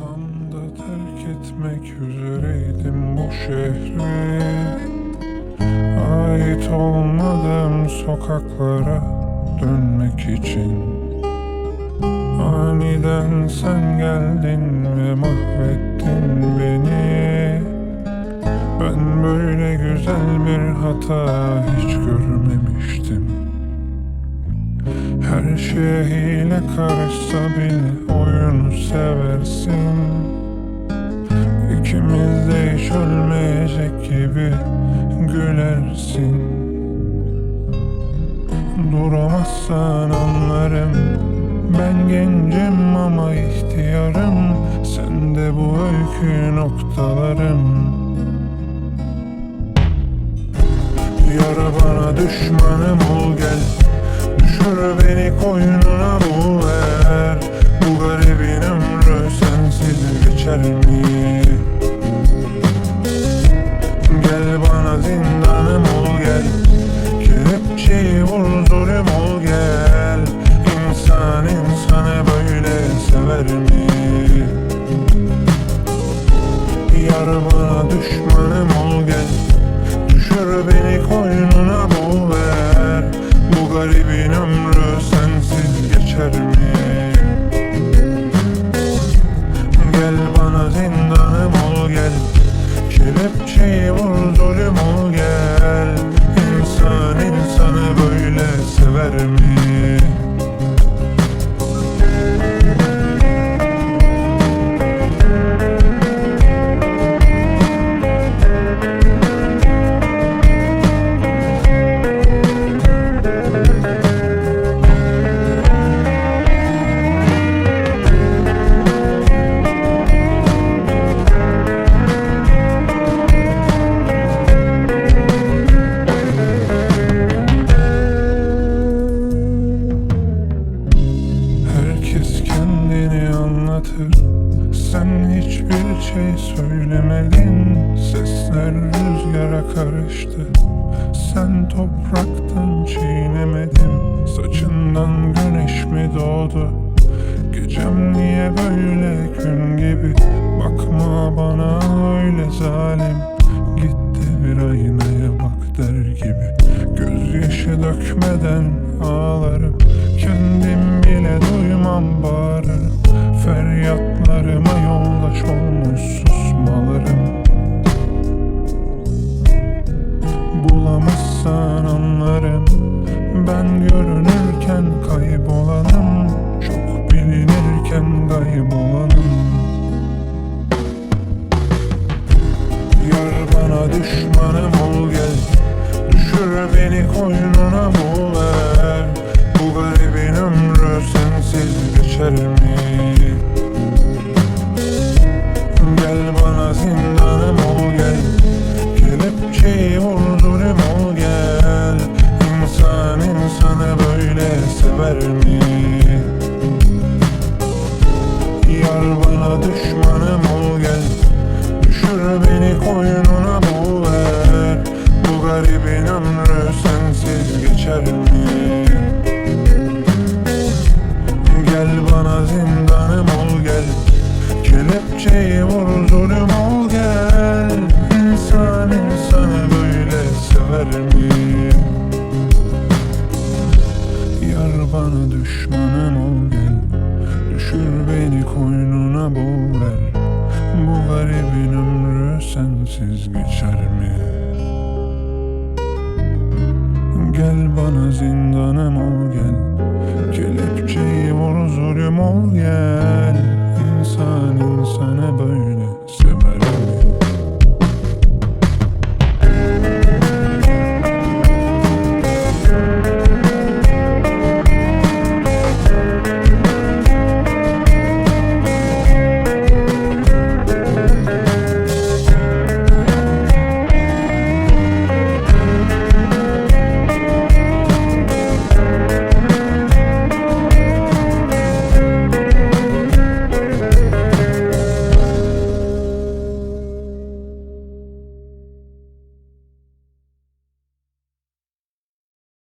Da terk etmek üzereydim bu şehri. Ait olmadığım sokaklara dönmek için. Aniden sen geldin ve mahvettin beni. Ben böyle güzel bir hata hiç görmemiştim her şeye hile karışsa bile oyunu seversin. İkimiz de hiç ölmeyecek gibi gülersin. Duramazsan anlarım. Ben gencim ama ihtiyarım. Sen de bu öykü noktalarım. Yara bana düşmanım ol beni koynuna bul ver Bu garibin ömrü sensiz geçer mi? Gel bana zindanım ol gel Kelepçeyi vur zulüm ol gel İnsan insanı böyle sever mi? Yar bana düşmanım sever şey söylemedin. Sesler rüzgara karıştı. Sen topraktan çiğnemedim Saçından güneş mi doğdu? Gecem niye böyle gün gibi? Bakma bana öyle zalim. Gitti bir aynaya bak der gibi. Gözyaşı dökmeden ağlarım. Kendim bile duymam bağırırım. Feryatlarıma yoldaş olmuş susmalarım. Bulamazsan anlarım. Ben görünürken kaybolanım. Çok bilinirken kaybolanım. Yar bana düşmanım ol gel. Düşür beni koynuna ver Bu garibin ömrü sensiz geçer düşmanım ol gel. Düşür beni koynuna bul ver. Bu garibin ömrü sensiz geçer mi? Gel bana zindanım ol gel. Kelepçeyi vur Beni koynuna boğver Bu garibin ömrü sensiz geçer mi? Gel bana zindanım ol gel. Kelepçeyi vur zulüm ol gel. İnsan insana böyle